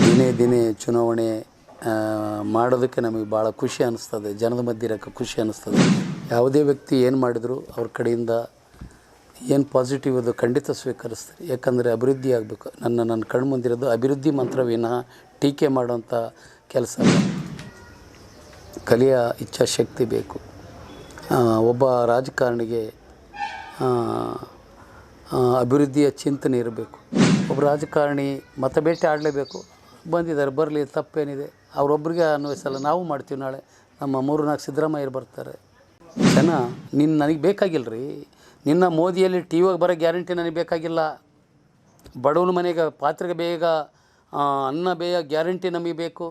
ದಿನೇ ದಿನೇ ಚುನಾವಣೆ ಮಾಡೋದಕ್ಕೆ ನಮಗೆ ಭಾಳ ಖುಷಿ ಅನ್ನಿಸ್ತದೆ. ಜನದ ಮಧ್ಯೆ ಇರೋಕ್ಕೆ ಖುಷಿ ಅನ್ನಿಸ್ತದೆ. ಯಾವುದೇ ವ್ಯಕ್ತಿ ಏನು ಮಾಡಿದ್ರು ಅವ್ರ ಕಡೆಯಿಂದ ಏನು ಪಾಸಿಟಿವ್ ಅದು ಖಂಡಿತ ಸ್ವೀಕರಿಸ್ತಾರೆ. ಯಾಕಂದರೆ ಅಭಿವೃದ್ಧಿ ಆಗಬೇಕು. ನನ್ನ ನನ್ನ ಕಣ್ಣು ಮುಂದಿರೋದು ಅಭಿವೃದ್ಧಿ ಮಂತ್ರ ವಿನಃ ಟೀಕೆ ಮಾಡುವಂಥ ಕೆಲಸ ಕಲಿಯ ಇಚ್ಛಾಶಕ್ತಿ ಬೇಕು. ಒಬ್ಬ ರಾಜಕಾರಣಿಗೆ ಅಭಿವೃದ್ಧಿಯ ಚಿಂತನೆ ಇರಬೇಕು. ಒಬ್ಬ ರಾಜಕಾರಣಿ ಮತಬೇಟೆ ಆಡಲೇಬೇಕು. ಬಂದಿದ್ದಾರೆ, ಬರಲಿ, ತಪ್ಪೇನಿದೆ. ಅವರೊಬ್ಬರಿಗೆ ಅನ್ವಯಿಸಲ್ಲ, ನಾವು ಮಾಡ್ತೀವಿ ನಾಳೆ. ನಮ್ಮ ಮೂರು ನಾಲ್ಕು ಸಿದ್ದರಾಮಯ್ಯರು ಬರ್ತಾರೆ. ಜನ ನಿನ್ನ ನನಗೆ ಬೇಕಾಗಿಲ್ಲ ರೀ ನಿನ್ನ ಮೋದಿಯಲ್ಲಿ ಟಿ ವಿಗೆ ಬರೋ ಗ್ಯಾರಂಟಿ ನನಗೆ ಬೇಕಾಗಿಲ್ಲ. ಬಡವನ ಮನೆಗೆ ಪಾತ್ರೆಗೆ ಬೇಗ ಅನ್ನ ಬೇಗ ಗ್ಯಾರಂಟಿ ನಮಗೆ ಬೇಕು.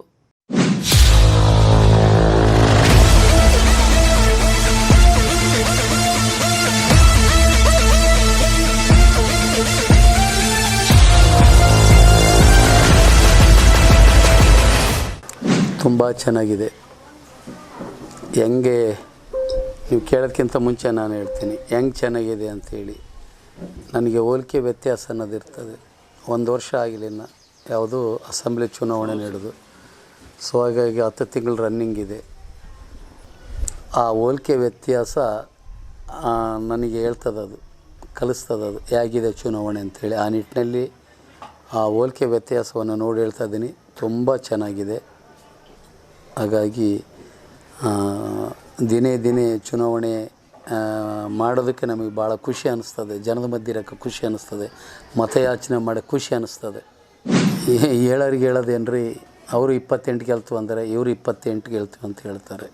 ತುಂಬ ಚೆನ್ನಾಗಿದೆ. ಹೆಂಗೆ, ನೀವು ಕೇಳೋದಕ್ಕಿಂತ ಮುಂಚೆ ನಾನು ಹೇಳ್ತೀನಿ, ಹೆಂಗೆ ಚೆನ್ನಾಗಿದೆ ಅಂಥೇಳಿ ನನಗೆ ಹೋಲಿಕೆ ವ್ಯತ್ಯಾಸ ಅನ್ನೋದು ಇರ್ತದೆ. ಒಂದು ವರ್ಷ ಆಗಿಲ್ಲ ಯಾವುದು ಅಸೆಂಬ್ಲಿ ಚುನಾವಣೆ ನಡೆದು. ಸೊ ಹಾಗಾಗಿ ಹತ್ತು ತಿಂಗಳು ರನ್ನಿಂಗ್ ಇದೆ. ಆ ಹೋಲಿಕೆ ವ್ಯತ್ಯಾಸ ನನಗೆ ಹೇಳ್ತದದು ಕಲಿಸ್ತದದು ಹೇಗಿದೆ ಚುನಾವಣೆ ಅಂಥೇಳಿ ಆ ನಿಟ್ಟಿನಲ್ಲಿ ಆ ಹೋಲಿಕೆ ವ್ಯತ್ಯಾಸವನ್ನು ನೋಡಿ ಹೇಳ್ತಾ ಇದ್ದೀನಿ. ತುಂಬ ಚೆನ್ನಾಗಿದೆ. ಹಾಗಾಗಿ ದಿನೇ ದಿನೇ ಚುನಾವಣೆ ಮಾಡೋದಕ್ಕೆ ನಮಗೆ ಭಾಳ ಖುಷಿ ಅನ್ನಿಸ್ತದೆ ಜನದ ಮಧ್ಯೆ ಇರೋಕ್ಕೆ ಖುಷಿ ಅನ್ನಿಸ್ತದೆ ಮತಯಾಚನೆ ಮಾಡೋಕ್ಕೆ ಖುಷಿ ಅನ್ನಿಸ್ತದೆ ಹೇಳೋರಿಗೆ ಹೇಳೋದೇನು ರೀ ಅವರು ಇಪ್ಪತ್ತೆಂಟು ಗೆಲ್ತು ಅಂದರೆ ಇವರು ಇಪ್ಪತ್ತೆಂಟು ಗೆಲ್ತು ಅಂತ ಹೇಳ್ತಾರೆ.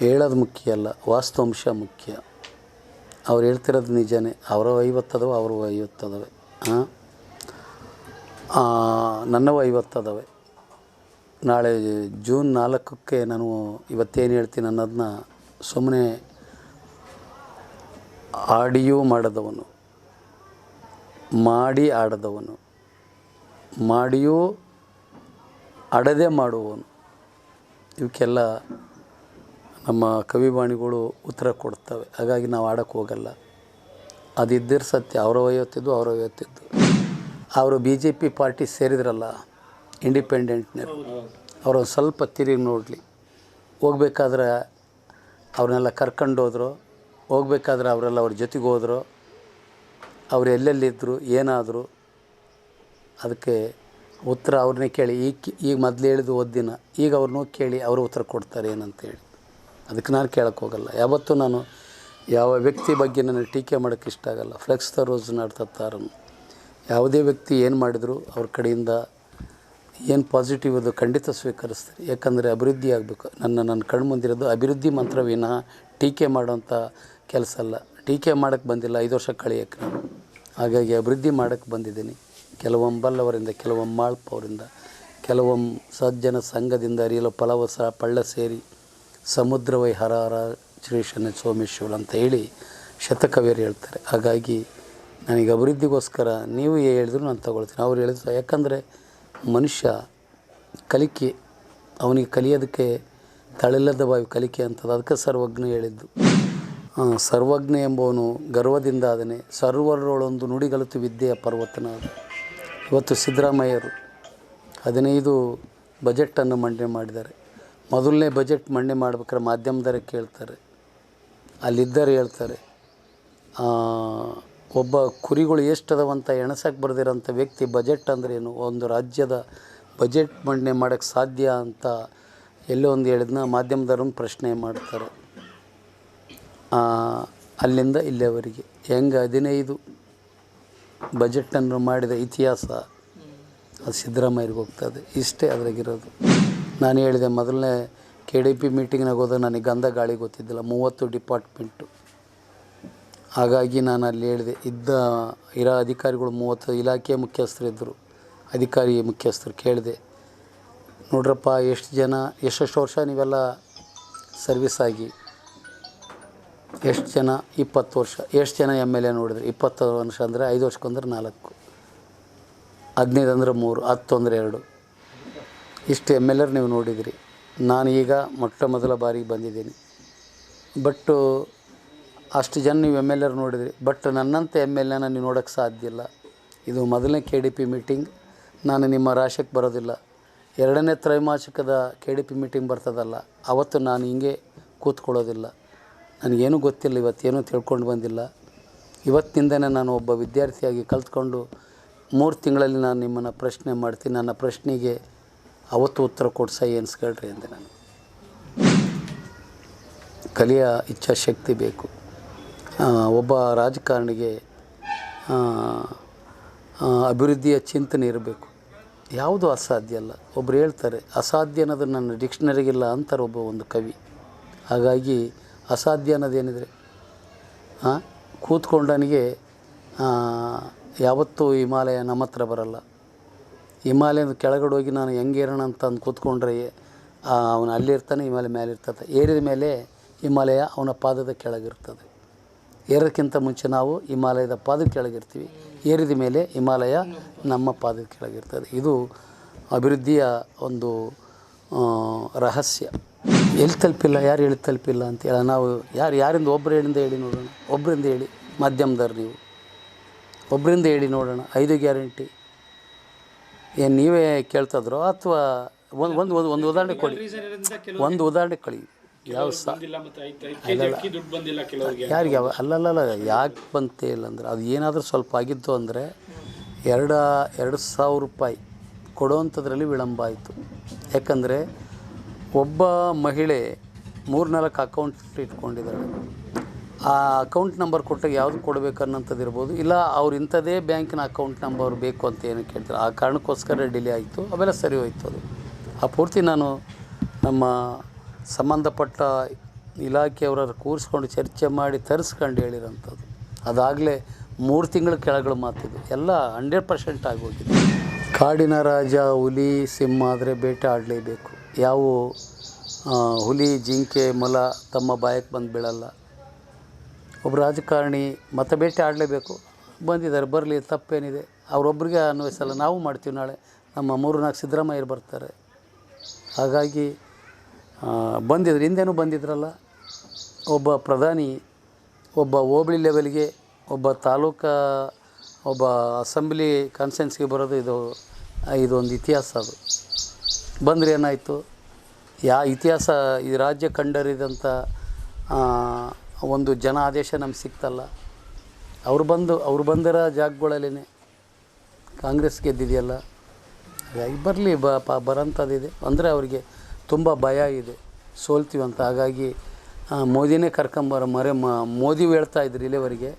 ಹೇಳೋದು ಮುಖ್ಯ ಅಲ್ಲ, ವಾಸ್ತವಾಂಶ ಮುಖ್ಯ. ಅವ್ರು ಹೇಳ್ತಿರೋದು ನಿಜನೇ, ಅವರ ಐವತ್ತದವೆ ಅವರು ಐವತ್ತದವೆ ಹಾಂ ನನ್ನವು ಐವತ್ತದವೆ ನಾಳೆ ಜೂನ್ ನಾಲ್ಕಕ್ಕೆ ನಾನು ಇವತ್ತೇನು ಹೇಳ್ತೀನಿ ಅನ್ನೋದನ್ನ ಸುಮ್ಮನೆ ಆಡಿಯೋ ಮಾಡದವನು, ಮಾಡಿ ಆಡದವನು, ಮಾಡಿಯೂ ಅಡದೆ ಮಾಡುವವನು. ಇವಕ್ಕೆಲ್ಲ ನಮ್ಮ ಕವಿವಾಣಿಗಳು ಉತ್ತರ ಕೊಡ್ತವೆ. ಹಾಗಾಗಿ ನಾವು ಆಡೋಕ್ಕೆ ಹೋಗಲ್ಲ. ಅದಿದ್ದರೆ ಸತ್ಯ. ಅವರ ವಯೋತ್ತಿದ್ದು ಅವರ ವಯೋತ್ತಿದ್ದು. ಅವರು ಬಿ ಜೆ ಪಿ ಪಾರ್ಟಿ ಸೇರಿದ್ರಲ್ಲ ಇಂಡಿಪೆಂಡೆಂಟ್ನರು ಅವರು ಸ್ವಲ್ಪ ತಿರುಗಿ ನೋಡಲಿ. ಹೋಗ್ಬೇಕಾದ್ರೆ ಅವ್ರನ್ನೆಲ್ಲ ಕರ್ಕೊಂಡು ಹೋದ್ರು. ಹೋಗ್ಬೇಕಾದ್ರೆ ಅವರೆಲ್ಲ ಅವ್ರ ಜೊತೆಗೆ ಹೋದ್ರು. ಅವ್ರು ಎಲ್ಲೆಲ್ಲಿದ್ದರು ಏನಾದರೂ. ಅದಕ್ಕೆ ಉತ್ತರ ಅವ್ರನ್ನೇ ಕೇಳಿ. ಈಗ ಈಗ ಮೊದಲು ಹೇಳಿದ್ದು ಓದಿನ ಈಗ ಅವ್ರನ್ನೂ ಕೇಳಿ ಅವರು ಉತ್ತರ ಕೊಡ್ತಾರೆ ಏನಂತೇಳಿ ಅದಕ್ಕೆ ನಾನು ಕೇಳಕ್ಕೆ ಹೋಗಲ್ಲ. ಯಾವತ್ತೂ ನಾನು ಯಾವ ವ್ಯಕ್ತಿ ಬಗ್ಗೆ ನನಗೆ ಟೀಕೆ ಮಾಡೋಕ್ಕೆ ಇಷ್ಟ ಆಗಲ್ಲ. ಫ್ಲೆಕ್ಸ್ ದ ರೋಸ್ ಯಾವುದೇ ವ್ಯಕ್ತಿ ಏನು ಮಾಡಿದರೂ ಅವ್ರ ಕಡೆಯಿಂದ ಏನು ಪಾಸಿಟಿವ್ ಅದು ಖಂಡಿತ ಸ್ವೀಕರಿಸ್ತೀನಿ ಯಾಕಂದರೆ ಅಭಿವೃದ್ಧಿ ಆಗಬೇಕು. ನನ್ನ ನನ್ನ ಕಣ್ಮುಂದಿರೋದು ಅಭಿವೃದ್ಧಿ ಮಂತ್ರ ವಿನಃ ಟೀಕೆ ಮಾಡೋಂಥ ಕೆಲಸ ಅಲ್ಲ. ಟೀಕೆ ಮಾಡೋಕ್ಕೆ ಬಂದಿಲ್ಲ, ಐದು ವರ್ಷ ಕಳೆಯೋಕ್ಕೆ ನಾನು. ಹಾಗಾಗಿ ಅಭಿವೃದ್ಧಿ ಮಾಡೋಕ್ಕೆ ಬಂದಿದ್ದೀನಿ. ಕೆಲವೊಮ್ಮೆ ಬಲ್ಲವರಿಂದ ಕೆಲವೊಮ್ಮೆ ಮಾಳ್ಪ ಅವರಿಂದ ಕೆಲವೊಮ್ಮೆ ಸಜ್ಜನ ಸಂಘದಿಂದ ಅರಿಯಲು ಫಲವಸ ಪಳ್ಳ ಸೇರಿ ಸಮುದ್ರವೈ ಹರ ಶ್ರೀ ಶನಿ ಸೋಮೇಶ್ವರ ಅಂತ ಹೇಳಿ ಶತಕವಿಯರು ಹೇಳ್ತಾರೆ. ಹಾಗಾಗಿ ನನಗೆ ಅಭಿವೃದ್ಧಿಗೋಸ್ಕರ ನೀವು ಹೇಳಿದ್ರು ನಾನು ತಗೊಳ್ತೀನಿ. ಅವ್ರು ಹೇಳಿದ್ರು, ಯಾಕಂದರೆ ಮನುಷ್ಯ ಕಲಿಕೆ, ಅವನಿಗೆ ಕಲಿಯೋದಕ್ಕೆ ತಳಿಲ್ಲದ ಬಾವಿ ಕಲಿಕೆ ಅಂತದ, ಅದಕ್ಕೆ ಸರ್ವಜ್ಞ ಹೇಳಿದ್ದು. ಸರ್ವಜ್ಞ ಎಂಬವನು ಗರ್ವದಿಂದ ಅದನೆ ಸರ್ವರೊಳೊಂದು ನುಡಿಗಲತು ವಿದ್ಯೆಯ ಪರ್ವತನ ಇವತ್ತು ಸಿದ್ದರಾಮಯ್ಯರು ಹದಿನೈದು ಬಜೆಟನ್ನು ಮಂಡನೆ ಮಾಡಿದ್ದಾರೆ. ಮೊದಲನೇ ಬಜೆಟ್ ಮಂಡನೆ ಮಾಡ್ಬೇಕಾದ್ರೆ ಮಾಧ್ಯಮದವರೇ ಕೇಳ್ತಾರೆ. ಅಲ್ಲಿದ್ದರೆ ಹೇಳ್ತಾರೆ ಒಬ್ಬ ಕುರಿಗಳು ಎಷ್ಟು ಅದಾವಂತ ಎಣಸಕ್ಕೆ ಬರೆದಿರೋಂಥ ವ್ಯಕ್ತಿ ಬಜೆಟ್ ಅಂದ್ರೇನು? ಒಂದು ರಾಜ್ಯದ ಬಜೆಟ್ ಮಂಡನೆ ಮಾಡೋಕ್ಕೆ ಸಾಧ್ಯ ಅಂತ ಎಲ್ಲೋ ಒಂದು ಹೇಳಿದ್ನ ಮಾಧ್ಯಮದವ್ರನ್ನ ಪ್ರಶ್ನೆ ಮಾಡ್ತಾರೆ. ಅಲ್ಲಿಂದ ಇಲ್ಲಿಯವರೆಗೆ. ಹೆಂಗೆ ಹದಿನೈದು ಬಜೆಟನ್ನು ಮಾಡಿದ ಇತಿಹಾಸ ಅದು ಸಿದ್ದರಾಮಯ್ಯರಿಗೆ ಹೋಗ್ತದೆ. ಇಷ್ಟೇ ಅದ್ರಾಗಿರೋದು. ನಾನು ಹೇಳಿದೆ ಮೊದಲನೇ ಕೆ ಡಿ ಪಿ ಮೀಟಿಂಗ್ನಾಗ ಹೋದಾಗ ನನಗೆ ಗಂಧ ಗಾಳಿ ಗೊತ್ತಿದ್ದಿಲ್ಲ. ಮೂವತ್ತು ಡಿಪಾರ್ಟ್ಮೆಂಟು. ಹಾಗಾಗಿ ನಾನು ಅಲ್ಲಿ ಹೇಳಿದೆ, ಇದ್ದ ಇರೋ ಅಧಿಕಾರಿಗಳು ಮೂವತ್ತು ಇಲಾಖೆ ಮುಖ್ಯಸ್ಥರಿದ್ದರು. ಅಧಿಕಾರಿ ಮುಖ್ಯಸ್ಥರು ಕೇಳಿದೆ, ನೋಡ್ರಪ್ಪ, ಎಷ್ಟು ಜನ, ಎಷ್ಟೆಷ್ಟು ವರ್ಷ ನೀವೆಲ್ಲ ಸರ್ವಿಸ್ ಆಗಿ? ಎಷ್ಟು ಜನ? ಇಪ್ಪತ್ತು ವರ್ಷ. ಎಷ್ಟು ಜನ ಎಂ ಎಲ್ ಎ ನೋಡಿದ್ರಿ? ಇಪ್ಪತ್ತು ವರ್ಷ ಅಂದರೆ ಐದು ವರ್ಷಕ್ಕೊಂದ್ರೆ ನಾಲ್ಕು. ಹದಿನೈದು ಅಂದರೆ ಮೂರು, ಹತ್ತು ಅಂದರೆ ಎರಡು. ಇಷ್ಟು ಎಂ ಎಲ್ ಎರ್ ನೀವು ನೋಡಿದಿರಿ. ನಾನು ಈಗ ಮೊಟ್ಟ ಮೊದಲ ಬಾರಿಗೆ ಬಂದಿದ್ದೀನಿ. ಬಟ್ಟು ಅಷ್ಟು ಜನ ನೀವು ಎಂ ಎಲ್ ನೋಡಿದ್ರಿ ಬಟ್ ನನ್ನಂಥ ಎಂ ಎಲ್ ಎನ ನೀವು ನೋಡೋಕ್ಕೆ ಸಾಧ್ಯ ಇಲ್ಲ. ಇದು ಮೊದಲನೇ ಕೆ ಡಿ ಪಿ ಮೀಟಿಂಗ್ ನಾನು ನಿಮ್ಮ ರಾಶಕ್ಕೆ ಬರೋದಿಲ್ಲ. ಎರಡನೇ ತ್ರೈಮಾಸಿಕದ ಕೆ ಡಿ ಪಿ ಮೀಟಿಂಗ್ ಬರ್ತದಲ್ಲ, ಅವತ್ತು ನಾನು ಹಿಂಗೆ ಕೂತ್ಕೊಳ್ಳೋದಿಲ್ಲ. ನನಗೇನು ಗೊತ್ತಿಲ್ಲ, ಇವತ್ತೇನು ತಿಳ್ಕೊಂಡು ಬಂದಿಲ್ಲ. ಇವತ್ತಿನಿಂದನೇ ನಾನು ಒಬ್ಬ ವಿದ್ಯಾರ್ಥಿಯಾಗಿ ಕಲ್ತ್ಕೊಂಡು ಮೂರು ತಿಂಗಳಲ್ಲಿ ನಾನು ನಿಮ್ಮನ್ನು ಪ್ರಶ್ನೆ ಮಾಡ್ತೀನಿ. ನನ್ನ ಪ್ರಶ್ನೆಗೆ ಅವತ್ತು ಉತ್ತರ ಕೊಡ್ಸ ಎನ್ಸ್ಕೊಳ್ರಿ ಅಂದೆ ನಾನು. ಕಲಿಯ ಇಚ್ಛಾಶಕ್ತಿ ಬೇಕು. ಒಬ್ಬ ರಾಜಕಾರಣಿಗೆ ಅಭಿವೃದ್ಧಿಯ ಚಿಂತನೆ ಇರಬೇಕು. ಯಾವುದು ಅಸಾಧ್ಯ ಅಲ್ಲ. ಒಬ್ರು ಹೇಳ್ತಾರೆ, ಅಸಾಧ್ಯ ಅನ್ನೋದು ನನ್ನ ಡಿಕ್ಷನರಿಗಿಲ್ಲ ಅಂತಾರೆ ಒಬ್ಬ ಒಂದು ಕವಿ. ಹಾಗಾಗಿ ಅಸಾಧ್ಯ ಅನ್ನೋದೇನಿದೆ ಕೂತ್ಕೊಂಡನಿಗೆ ಯಾವತ್ತೂ ಹಿಮಾಲಯ ನಮ್ಮ ಹತ್ರ ಬರಲ್ಲ. ಹಿಮಾಲಯದ ಕೆಳಗಡೆ ಹೋಗಿ ನಾನು ಹೆಂಗೇರೋಣ ಅಂತ ಅಂದು ಕೂತ್ಕೊಂಡ್ರೆ ಅವನು ಅಲ್ಲಿರ್ತಾನೆ, ಹಿಮಾಲಯ ಮೇಲೆ ಇರ್ತದೆ ಏರಿದ ಮೇಲೆ ಹಿಮಾಲಯ ಅವನ ಪಾದದ ಕೆಳಗಿರ್ತದೆ. ಏರೋಕ್ಕಿಂತ ಮುಂಚೆ ನಾವು ಹಿಮಾಲಯದ ಪಾದದ ಕೆಳಗಿರ್ತೀವಿ. ಏರಿದ ಮೇಲೆ ಹಿಮಾಲಯ ನಮ್ಮ ಪಾದದ ಕೆಳಗಿರ್ತದೆ. ಇದು ಅಭಿವೃದ್ಧಿಯ ಒಂದು ರಹಸ್ಯ. ಎಲ್ಲಿ ತಲುಪಿಲ್ಲ ಯಾರು ಎಲ್ಲಿ ತಲುಪಿಲ್ಲ ಅಂತೇಳಿ ನಾವು ಯಾರು ಯಾರಿಂದ ಒಬ್ಬರಿಂದ ಹೇಳಿ ನೋಡೋಣ. ಒಬ್ಬರಿಂದ ಹೇಳಿ ಮಾಧ್ಯಮದವ್ರು ನೀವು. ಒಬ್ಬರಿಂದ ಹೇಳಿ ನೋಡೋಣ. ಐದು ಗ್ಯಾರಂಟಿ. ಏನು ನೀವೇ ಕೇಳ್ತಾದ್ರೋ ಅಥವಾ ಒಂದು ಒಂದು ಒಂದು ಒಂದು ಉದಾಹರಣೆ ಕೊಡಿ. ಒಂದು ಉದಾಹರಣೆ ಕೊಡಿ ಯಾವ ಸಾ ಯಾರಿಗೆ ಯಾವ ಅಲ್ಲಲ್ಲ ಯಾಕೆ ಬಂತೇ ಇಲ್ಲ ಅಂದರೆ ಅದು ಏನಾದರೂ ಸ್ವಲ್ಪ ಆಗಿತ್ತು ಅಂದರೆ ಎರಡು ಎರಡು ಸಾವಿರ ರೂಪಾಯಿ ಕೊಡುವಂಥದ್ರಲ್ಲಿ ವಿಳಂಬ ಆಯಿತು. ಯಾಕಂದರೆ ಒಬ್ಬ ಮಹಿಳೆ ಮೂರು ನಾಲ್ಕು ಅಕೌಂಟ್ ಇಟ್ಕೊಂಡಿದ್ದಾಳೆ ಆ ಅಕೌಂಟ್ ನಂಬರ್ ಕೊಟ್ಟಾಗ ಯಾವುದು ಕೊಡಬೇಕು ಅನ್ನೋಂಥದ್ದು ಇರ್ಬೋದು. ಇಲ್ಲ ಅವ್ರು ಇಂಥದೇ ಬ್ಯಾಂಕಿನ ಅಕೌಂಟ್ ನಂಬರ್ ಬೇಕು ಅಂತ ಏನು ಕೇಳ್ತಾರೆ ಆ ಕಾರಣಕ್ಕೋಸ್ಕರ ಡಿಲೇ ಆಯಿತು. ಅವೆಲ್ಲ ಸರಿ ಹೋಯ್ತು ಅದು. ಆ ಪೂರ್ತಿ ನಾನು ನಮ್ಮ ಸಂಬಂಧಪಟ್ಟ ಇಲಾಖೆಯವರ ಕೂರಿಸ್ಕೊಂಡು ಚರ್ಚೆ ಮಾಡಿ ತರಿಸ್ಕೊಂಡು ಹೇಳಿರೋಂಥದ್ದು ಅದಾಗಲೇ ಮೂರು ತಿಂಗಳ ಕೆಳಗಳು ಮಾತಿದ್ದು. ಎಲ್ಲ ಹಂಡ್ರೆಡ್ ಪರ್ಸೆಂಟ್ ಆಗೋಗಿದೆ. ಕಾಡಿನ ರಾಜ, ಹುಲಿ, ಸಿಂಹ ಆದರೆ ಬೇಟೆ ಆಡಲೇಬೇಕು. ಯಾವ ಹುಲಿ, ಜಿಂಕೆ, ಮೊಲ ತಮ್ಮ ಬಾಯಕ್ಕೆ ಬಂದು ಬೀಳಲ್ಲ. ಒಬ್ಬ ರಾಜಕಾರಣಿ ಮತ್ತೆ ಬೇಟೆ ಆಡಲೇಬೇಕು. ಬಂದಿದ್ದಾರೆ, ಬರಲಿ, ತಪ್ಪೇನಿದೆ. ಅವರೊಬ್ಬರಿಗೆ ಅನ್ವಯಿಸಲ್ಲ. ನಾವು ಮಾಡ್ತೀವಿ ನಾಳೆ. ನಮ್ಮ ಮೂರು ನಾಲ್ಕು ಸಿದ್ದರಾಮಯ್ಯರು ಬರ್ತಾರೆ. ಹಾಗಾಗಿ ಬಂದಿದ್ರು. ಹಿಂದೆನೂ ಬಂದಿದ್ರಲ್ಲ? ಒಬ್ಬ ಪ್ರಧಾನಿ, ಒಬ್ಬ ಹೋಬಳಿ ಲೆವೆಲ್ಗೆ, ಒಬ್ಬ ತಾಲೂಕಾ, ಒಬ್ಬ ಅಸೆಂಬ್ಲಿ ಕಾನ್ಫರೆನ್ಸ್ಗೆ ಬರೋದು ಇದು, ಇದೊಂದು ಇತಿಹಾಸ ಅದು. ಬಂದರೆ ಏನಾಯಿತು? ಯಾ ಇತಿಹಾಸ ಈ ರಾಜ್ಯ ಕಂಡರಿದಂಥ ಒಂದು ಜನ ಆದೇಶ ನಮ್ಗೆ ಸಿಕ್ತಲ್ಲ. ಅವ್ರು ಬಂದು, ಅವ್ರು ಬಂದಿರೋ ಜಾಗಗಳಲ್ಲೇ ಕಾಂಗ್ರೆಸ್ ಗೆದ್ದಿದೆಯಲ್ಲ? ಬರಲಿ ಬ, ಪ, ಬರೋಂಥದ್ದಿದೆ. ಅಂದರೆ ಅವರಿಗೆ ತುಂಬ ಭಯ ಇದೆ. ಸೋಲ್ತೀವಿ ಅಂತ. ಹಾಗಾಗಿ ಮೋದಿನೇ ಕರ್ಕೊಂಬರೋ ಮರೆ ಮೋದಿ ಹೇಳ್ತಾ ಇದ್ರು ಇಲ್ಲಿವರೆಗೆ.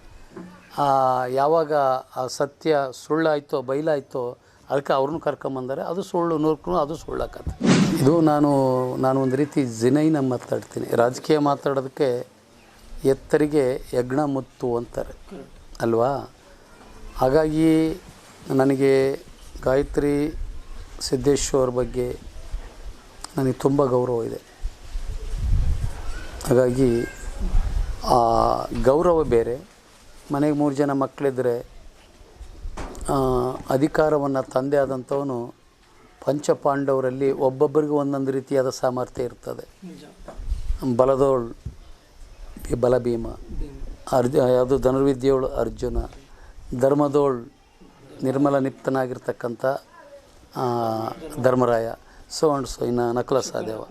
ಯಾವಾಗ ಆ ಸತ್ಯ ಸುಳ್ಳಾಯ್ತೋ, ಬೈಲಾಯ್ತೋ, ಅದಕ್ಕೆ ಅವ್ರನ್ನೂ ಕರ್ಕೊಂಬಂದರೆ ಅದು ಸುಳ್ಳು, ನೂರ್ಕು ಅದು ಸುಳ್ಳಾಕತ್ತೆ. ಇದು ನಾನು ನಾನು ಒಂದು ರೀತಿ ಜಿನೈನ ಮಾತಾಡ್ತೀನಿ. ರಾಜಕೀಯ ಮಾತಾಡೋದಕ್ಕೆ ಎತ್ತರಿಗೆ ಯಜ್ಞ ಮುತ್ತು ಅಂತಾರೆ. ಅಲ್ವಾ? ಹಾಗಾಗಿ ನನಗೆ ಗಾಯತ್ರಿ ಸಿದ್ದೇಶ್ವರ ಬಗ್ಗೆ ನನಗೆ ತುಂಬ ಗೌರವ ಇದೆ. ಹಾಗಾಗಿ ಆ ಗೌರವ ಬೇರೆ ಮನೆಗೆ ಮೂರು ಜನ ಮಕ್ಕಳಿದ್ದರೆ ಅಧಿಕಾರವನ್ನು ತಂದೆ ಆದಂಥವನು ಪಂಚಪಾಂಡವರಲ್ಲಿ ಒಬ್ಬೊಬ್ಬರಿಗೂ ಒಂದೊಂದು ರೀತಿಯಾದ ಸಾಮರ್ಥ್ಯ ಇರ್ತದೆ. ಬಲದೋಳ್ ಬಲಭೀಮ ಅರ್ಜು ಯಾವುದು ಧನುರ್ವಿದ್ಯೆಯೋಳು ಅರ್ಜುನ ಧರ್ಮದೋಳ್ ನಿರ್ಮಲ ನಿಪ್ತನಾಗಿರ್ತಕ್ಕಂಥ ಧರ್ಮರಾಯ. ಸೊ ಅಂಡ್ ಸೊ, ಇನ್ನು ನಕಲ ಸಾಧ್ಯವ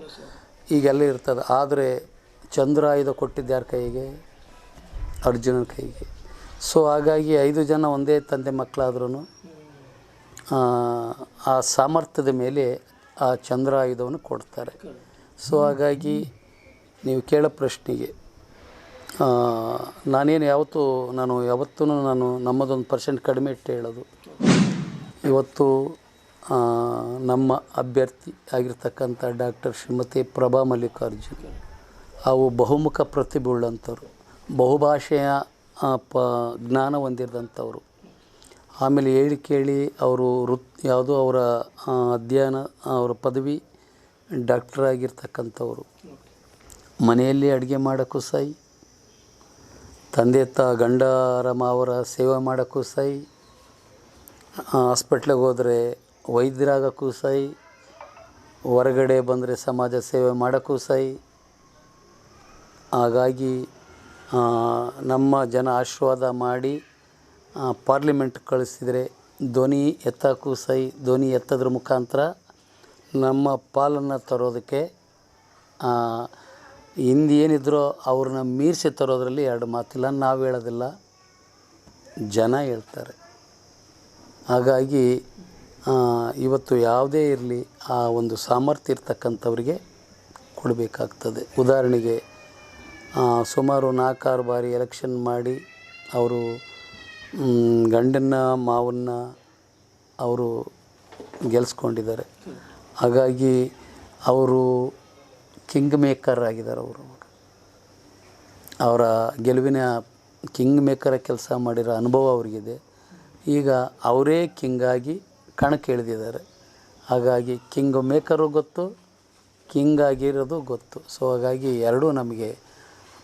ಈಗೆಲ್ಲ ಇರ್ತದೆ. ಆದರೆ ಚಂದ್ರಾಯುಧ ಕೊಟ್ಟಿದ್ದು ಯಾರ ಕೈಗೆ? ಅರ್ಜುನನ ಕೈಗೆ. ಸೊ ಹಾಗಾಗಿ ಐದು ಜನ ಒಂದೇ ತಂದೆ ಮಕ್ಕಳಾದ್ರೂ ಆ ಸಾಮರ್ಥ್ಯದ ಮೇಲೆ ಆ ಚಂದ್ರಾಯುಧವನ್ನು ಕೊಡ್ತಾರೆ. ಸೊ ಹಾಗಾಗಿ ನೀವು ಕೇಳೋ ಪ್ರಶ್ನೆಗೆ ನಾನೇನು ಯಾವತ್ತೂ, ನಾನು ಯಾವತ್ತೂ ನಾನು ನಮ್ಮದೊಂದು ಪರ್ಸೆಂಟ್ ಕಡಿಮೆ ಇಟ್ಟು ಹೇಳೋದು. ಇವತ್ತು ನಮ್ಮ ಅಭ್ಯರ್ಥಿ ಆಗಿರ್ತಕ್ಕಂಥ ಡಾಕ್ಟರ್ ಶ್ರೀಮತಿ ಪ್ರಭಾ ಮಲ್ಲಿಕಾರ್ಜುನ್ ಅವು ಬಹುಮುಖ ಪ್ರತಿಭೆ ಉಳ್ಳಂಥವ್ರು. ಬಹುಭಾಷೆಯ ಪ, ಜ್ಞಾನ ಹೊಂದಿರದಂಥವ್ರು ಆಮೇಲೆ ಹೇಳಿ ಕೇಳಿ ಅವರು ವೃತ್, ಯಾವುದೋ ಅವರ ಅಧ್ಯಯನ, ಅವರ ಪದವಿ ಡಾಕ್ಟರ್ ಆಗಿರ್ತಕ್ಕಂಥವ್ರು. ಮನೆಯಲ್ಲಿ ಅಡುಗೆ ಮಾಡೋಕ್ಕೂ ಸೈ ತಂದೆ, ತ, ಗಂಡರ ಮಾವರ ಸೇವೆ ಮಾಡೋಕ್ಕೂ ಸೈ ಹಾಸ್ಪಿಟ್ಲಿಗೆ ಹೋದರೆ ವೈದ್ಯರಾಗೋಕ್ಕೂ ಸೈ ಹೊರಗಡೆ ಬಂದರೆ ಸಮಾಜ ಸೇವೆ ಮಾಡೋಕ್ಕೂ ಸೈ ಹಾಗಾಗಿ ನಮ್ಮ ಜನ ಆಶೀರ್ವಾದ ಮಾಡಿ ಪಾರ್ಲಿಮೆಂಟ್ ಕಳಿಸಿದರೆ ಧ್ವನಿ ಎತ್ತಕ್ಕೂ ಸೈ ಧ್ವನಿ ಎತ್ತದ್ರ ಮುಖಾಂತರ ನಮ್ಮ ಪಾಲನ್ನು ತರೋದಕ್ಕೆ ಹಿಂದೇನಿದ್ರೋ ಅವ್ರನ್ನ ಮೀರಿಸಿ ತರೋದ್ರಲ್ಲಿ ಎರಡು ಮಾತಿಲ್ಲ, ನಾವು ಹೇಳೋದಿಲ್ಲ. ಜನ ಹೇಳ್ತಾರೆ. ಹಾಗಾಗಿ ಇವತ್ತು ಯಾವುದೇ ಇರಲಿ ಆ ಒಂದು ಸಾಮರ್ಥ್ಯ ಇರ್ತಕ್ಕಂಥವ್ರಿಗೆ ಕೊಡಬೇಕಾಗ್ತದೆ. ಉದಾಹರಣೆಗೆ ಸುಮಾರು ನಾಲ್ಕಾರು ಬಾರಿ ಎಲೆಕ್ಷನ್ ಮಾಡಿ ಅವರು ಗಂಡನ್ನ, ಮಾವನ್ನ ಅವರು ಗೆಲ್ಸ್ಕೊಂಡಿದ್ದಾರೆ. ಹಾಗಾಗಿ ಅವರು ಕಿಂಗ್ ಮೇಕರ್ ಆಗಿದ್ದಾರೆ ಅವರು. ಅವರ ಗೆಲುವಿನ ಕಿಂಗ್ ಮೇಕರ ಕೆಲಸ ಮಾಡಿರೋ ಅನುಭವ ಅವರಿಗಿದೆ. ಈಗ ಅವರೇ ಕಿಂಗಾಗಿ ಕಣಕ್ಕೆ ಇಳಿದಿದ್ದಾರೆ ಹಾಗಾಗಿ ಕಿಂಗ್ ಮೇಕರು ಗೊತ್ತು, ಕಿಂಗ್ ಆಗಿರೋದು ಗೊತ್ತು. ಸೊ ಹಾಗಾಗಿ ಎರಡೂ ನಮಗೆ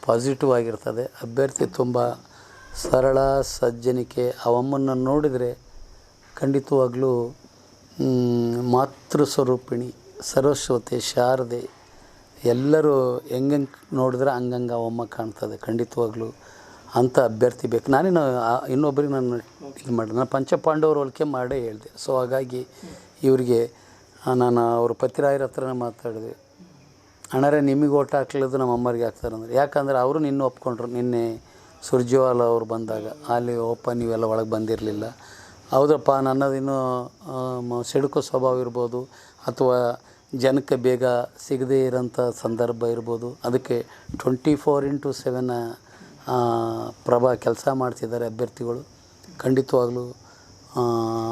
ಪಾಸಿಟಿವ್ ಆಗಿರ್ತದೆ. ಅಭ್ಯರ್ಥಿ ತುಂಬ ಸರಳ, ಸಜ್ಜನಿಕೆ. ಅವಮ್ಮನ್ನು ನೋಡಿದರೆ ಖಂಡಿತವಾಗ್ಲೂ ಮಾತೃ ಸ್ವರೂಪಿಣಿ ಸರಸ್ವತಿ, ಶಾರದೆ ಎಲ್ಲರೂ ಹೆಂಗೆಂಗೆ ನೋಡಿದ್ರೆ ಹಂಗಂಗೆ ಅವಮ್ಮ ಕಾಣ್ತದೆ. ಖಂಡಿತವಾಗ್ಲೂ ಅಂಥ ಅಭ್ಯರ್ಥಿ ಬೇಕು. ನಾನೇನು ಇನ್ನೊಬ್ಬರಿಗೆ ನಾನು ಇದು ಮಾಡಿದೆ ನಾನು ಪಂಚಪಾಂಡವ್ರ ಹೋಲಿಕೆ ಮಾಡೇ ಹೇಳಿದೆ. ಸೊ ಹಾಗಾಗಿ ಇವರಿಗೆ ನಾನು ಅವ್ರ ಪತಿರಾಯರ ಹತ್ರನೇ ಮಾತಾಡಿದೆ. ಅಣ್ಣರೇ, ನಿಮಗೆ ಓಟ್ ಹಾಕ್ಲಿದ್ದು ನಮ್ಮ ಅಮ್ಮರಿಗೆ ಹಾಕ್ತಾರೆ ಅಂದ್ರೆ. ಯಾಕಂದ್ರೆ ಅವರು ನಿನ್ನ ಒಪ್ಕೊಂಡ್ರು. ನಿನ್ನೆ ಸುರ್ಜಿವಾಲ ಅವ್ರು ಬಂದಾಗ. ಅಲ್ಲಿ ಒಪ್ಪ ನೀವೆಲ್ಲ ಒಳಗೆ ಬಂದಿರಲಿಲ್ಲ. ಹೌದಪ್ಪ ನನ್ನದಿನ್ನೂ ಸಿಡುಕು ಸ್ವಭಾವ ಇರ್ಬೋದು. ಅಥವಾ ಜನಕ್ಕೆ ಬೇಗ ಸಿಗದೇ ಇರೋಂಥ ಸಂದರ್ಭ ಇರ್ಬೋದು. ಅದಕ್ಕೆ ಟ್ವೆಂಟಿ ಫೋರ್ ಇಂಟು ಸೆವೆನ್ ಪ್ರಭಾ ಕೆಲಸ ಮಾಡ್ತಿದ್ದಾರೆ ಅಭ್ಯರ್ಥಿಗಳು. ಖಂಡಿತವಾಗಲೂ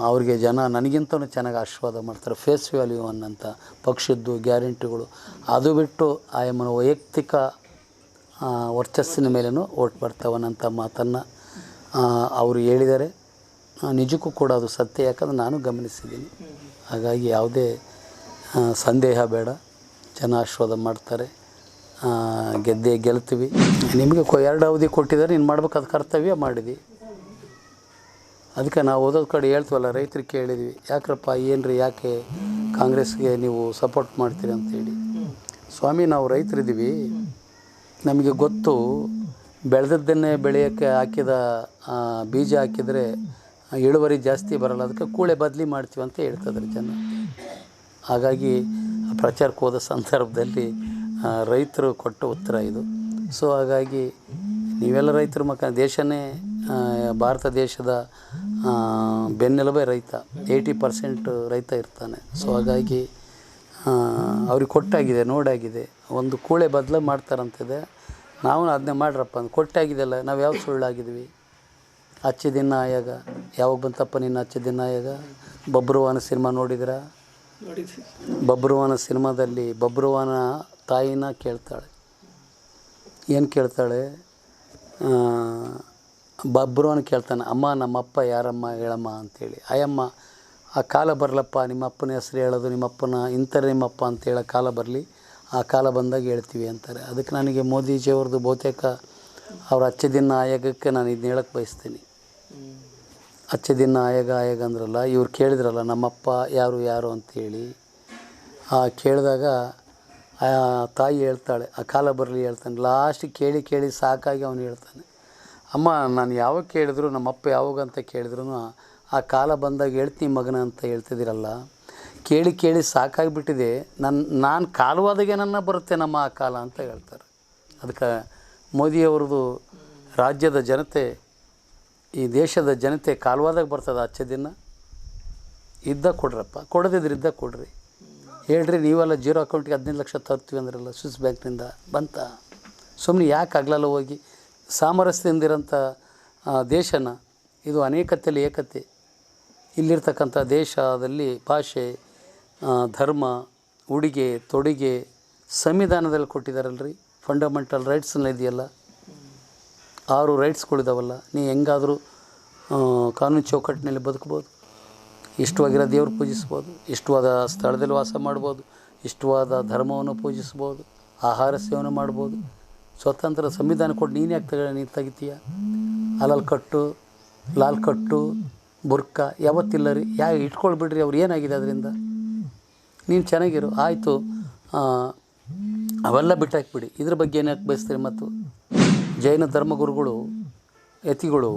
ಅವ್ರಿಗೆ ಜನ ನನಗಿಂತಲೂ ಚೆನ್ನಾಗಿ ಆಶೀರ್ವಾದ ಮಾಡ್ತಾರೆ. ಫೇಸ್ ವ್ಯಾಲ್ಯೂ ಅನ್ನೋಂಥ ಪಕ್ಷದ್ದು ಗ್ಯಾರಂಟಿಗಳು. ಅದು ಬಿಟ್ಟು ಆಯಮ್ಮನ ವೈಯಕ್ತಿಕ ವರ್ಚಸ್ಸಿನ ಮೇಲೂ ಓಟ್ ಬರ್ತಾವನ್ನಂಥ ಮಾತನ್ನು ಅವರು ಹೇಳಿದ್ದಾರೆ. ನಿಜಕ್ಕೂ ಕೂಡ ಅದು ಸತ್ಯ. ಯಾಕಂದ್ರೆ ನಾನು ಗಮನಿಸಿದ್ದೀನಿ. ಹಾಗಾಗಿ ಯಾವುದೇ ಸಂದೇಹ ಬೇಡ. ಜನ ಆಶೀರ್ವಾದ ಮಾಡ್ತಾರೆ. ಗೆದ್ದೇ ಗೆಲ್ತೀವಿ. ನಿಮಗೆ ಎರಡು ಅವಧಿ ಕೊಟ್ಟಿದ್ದಾರೆ, ನೀನು ಮಾಡ್ಬೇಕಾದ ಕರ್ತವ್ಯ ಮಾಡಿದ್ವಿ ಅದಕ್ಕೆ ನಾವು ಓದೋದ ಕಡೆ ಹೇಳ್ತೀವಲ್ಲ ರೈತರಿಗೆ ಕೇಳಿದ್ವಿ, ಯಾಕ್ರಪ್ಪ, ಏನ್ರಿ, ಯಾಕೆ ಕಾಂಗ್ರೆಸ್ಗೆ ನೀವು ಸಪೋರ್ಟ್ ಮಾಡ್ತೀರಿ? ಅಂತೇಳಿ ಸ್ವಾಮಿ, ನಾವು ರೈತರಿದ್ದೀವಿ. ನಮಗೆ ಗೊತ್ತು, ಬೆಳೆದದ್ದನ್ನೇ ಬೆಳೆಯೋಕ್ಕೆ ಹಾಕಿದ ಬೀಜ ಹಾಕಿದರೆ ಇಳುವರಿ ಜಾಸ್ತಿ ಬರಲ್ಲ, ಅದಕ್ಕೆ ಕೂಳೆ ಬದಲಿ ಮಾಡ್ತೀವಿ ಅಂತ ಹೇಳ್ತಿದ್ರು ಜನ. ಹಾಗಾಗಿ ಪ್ರಚಾರಕ್ಕೆ ಹೋದ ಸಂದರ್ಭದಲ್ಲಿ ರೈತರು ಕೊಟ್ಟ ಉತ್ತರ ಇದು. ಸೊ ಹಾಗಾಗಿ ನೀವೆಲ್ಲ ರೈತರ ಮಕ್ಕ ದೇಶನೇ ಭಾರತ ದೇಶದ ಬೆನ್ನೆಲುಬೇ ರೈತ. ಏಯ್ಟಿ ಪರ್ಸೆಂಟ್ ರೈತ ಇರ್ತಾನೆ. ಸೊ ಹಾಗಾಗಿ ಅವ್ರಿಗೆ ಕೊಟ್ಟಾಗಿದೆ ನೋಡಾಗಿದೆ. ಒಂದು ಕೂಳೆ ಬದಲು ಮಾಡ್ತಾರಂತಿದೆ. ನಾವು ಅದನ್ನೇ ಮಾಡ್ರಪ್ಪ ಕೊಟ್ಟಾಗಿದೆ ಕೊಟ್ಟಾಗಿದೆಲ್ಲ ನಾವು ಯಾವ ಸುಳ್ಳಾಗಿದ್ವಿ? ಅಚ್ಚ ದಿನ ಆಯಾಗ ಯಾವಾಗ ಬಂತಪ್ಪ ನಿನ್ನ ಅಚ್ಚ ದಿನ ಆಯಾಗ? ಬಬ್ರುವಾನ ಸಿನಿಮಾ ನೋಡಿದ್ರ? ಬಬ್ರುವಾನ ಸಿನಿಮಾದಲ್ಲಿ ಬಬ್ರುವಾನ ತಾಯಿನ ಕೇಳ್ತಾಳೆ. ಏನು ಕೇಳ್ತಾಳೆ? ಬಬ್ರೋನ ಕೇಳ್ತಾನೆ, ಅಮ್ಮ, ನಮ್ಮಪ್ಪ ಯಾರಮ್ಮ ಹೇಳಮ್ಮ? ಅಂತೇಳಿ. ಆಯಮ್ಮ ಆ ಕಾಲ ಬರಲಪ್ಪ, ನಿಮ್ಮಪ್ಪನ ಹೆಸರು ಹೇಳೋದು ನಿಮ್ಮಪ್ಪನ ಇಂಥರ ನಿಮ್ಮಪ್ಪ ಅಂತ ಕಾಲ ಬರಲಿ, ಆ ಕಾಲ ಬಂದಾಗ ಹೇಳ್ತೀವಿ ಅಂತಾರೆ. ಅದಕ್ಕೆ ನನಗೆ ಮೋದಿಜಿಯವ್ರದ್ದು ಬಹುತೇಕ ಅವ್ರ ಅಚ್ಚ ದಿನ ಆಯೋಗಕ್ಕೆ ನಾನು ಇದನ್ನ ಹೇಳಕ್ಕೆ ಬಯಸ್ತೀನಿ. ಅಚ್ಚ ದಿನ ಆಯೋಗ ಆಯೋಗ ಅಂದ್ರಲ್ಲ, ಇವ್ರು ಕೇಳಿದ್ರಲ್ಲ, ನಮ್ಮಪ್ಪ ಯಾರು ಯಾರು? ಅಂತೇಳಿ. ಆ ಕೇಳಿದಾಗ ಆ ತಾಯಿ ಹೇಳ್ತಾಳೆ ಆ ಕಾಲ ಬರಲಿ ಹೇಳ್ತಾನೆ. ಲಾಸ್ಟಿಗೆ ಕೇಳಿ ಕೇಳಿ ಸಾಕಾಗಿ ಅವನು ಹೇಳ್ತಾನೆ. ಅಮ್ಮ, ನಾನು ಯಾವಾಗ ಕೇಳಿದ್ರು, ನಮ್ಮಪ್ಪ ಯಾವಾಗ ಅಂತ ಕೇಳಿದ್ರು ಆ ಕಾಲ ಬಂದಾಗ ಹೇಳ್ತೀನಿ ಮಗನ ಅಂತ ಹೇಳ್ತಿದ್ದೀರಲ್ಲ. ಕೇಳಿ ಕೇಳಿ ಸಾಕಾಗಿಬಿಟ್ಟಿದೆ. ನನ್ನ ನಾನು ಕಾಲವಾದಾಗೆ ನನ್ನ ಬರುತ್ತೆ ನಮ್ಮ ಆ ಕಾಲ ಅಂತ ಹೇಳ್ತಾರೆ. ಅದಕ್ಕೆ ಮೋದಿಯವ್ರದ್ದು ರಾಜ್ಯದ ಜನತೆ, ಈ ದೇಶದ ಜನತೆ ಕಾಲವಾದಾಗ ಬರ್ತದೆ ಅಚ್ಚ ದಿನ. ಇದ್ದ ಕೊಡ್ರಪ್ಪ. ಕೊಡದಿದ್ರಿದ್ದ ಕೊಡ್ರಿ. ಹೇಳ್ರಿ, ನೀವೆಲ್ಲ ಜೀರೋ ಅಕೌಂಟ್ಗೆ ಹದಿನೈದು ಲಕ್ಷ ತರ್ತೀವಿ ಅಂದ್ರಲ್ಲ ಸ್ವಿಸ್ ಬ್ಯಾಂಕ್ನಿಂದ ಬಂತ? ಸುಮ್ಮನೆ ಯಾಕೆ ಆಗಲಲ್ಲ ಹೋಗಿ? ಸಾಮರಸ್ಯದಿಂದಿರೋಂಥ ದೇಶನ, ಇದು ಅನೇಕತೆಯಲ್ಲಿ ಏಕತೆ. ಇಲ್ಲಿರ್ತಕ್ಕಂಥ ದೇಶದಲ್ಲಿ ಭಾಷೆ ಧರ್ಮ, ಉಡುಗೆ, ತೊಡುಗೆ, ಸಂವಿಧಾನದಲ್ಲಿ ಕೊಟ್ಟಿದ್ದಾರಲ್ರಿ? ಫಂಡಮೆಂಟಲ್ ರೈಟ್ಸ್ನ ಇದೆಯಲ್ಲ? ಆರು ರೈಟ್ಸ್ಗಳಿದಾವಲ್ಲ ನೀ ಹೆಂಗಾದರೂ ಕಾನೂನು ಚೌಕಟ್ಟಿನಲ್ಲಿ ಬದುಕ್ಬೋದು. ಇಷ್ಟವಾಗಿರೋ ದೇವ್ರು ಪೂಜಿಸ್ಬೋದು. ಇಷ್ಟವಾದ ಸ್ಥಳದಲ್ಲಿ ವಾಸ ಮಾಡ್ಬೋದು. ಇಷ್ಟವಾದ ಧರ್ಮವನ್ನು ಪೂಜಿಸ್ಬೋದು. ಆಹಾರ ಸೇವನೆ ಮಾಡ್ಬೋದು. ಸ್ವತಂತ್ರ ಸಂವಿಧಾನ ಕೊಟ್ಟು ನೀನು ಯಾಕೆ ತಗ ನೀನು ತೆಗಿತೀಯ? ಅಲಲ್ ಕಟ್ಟು, ಲಾಲ್ ಕಟ್ಟು ಬುರ್ಕ ಯಾವತ್ತಿಲ್ಲ ರೀ? ಯಾ ಇಟ್ಕೊಳ್ಬಿಡ್ರಿ ಅವ್ರು ಏನಾಗಿದೆ ಅದರಿಂದ? ನೀನು ಚೆನ್ನಾಗಿರು. ಆಯಿತು. ಅವೆಲ್ಲ ಬಿಟ್ಟಾಕ್ಬಿಡಿ. ಇದ್ರ ಬಗ್ಗೆ ಏನು ಯಾಕೆ ಬಯಸ್ತೀರಿ ಮತ್ತು? ಜೈನ ಧರ್ಮಗುರುಗಳು, ಯತಿಗಳು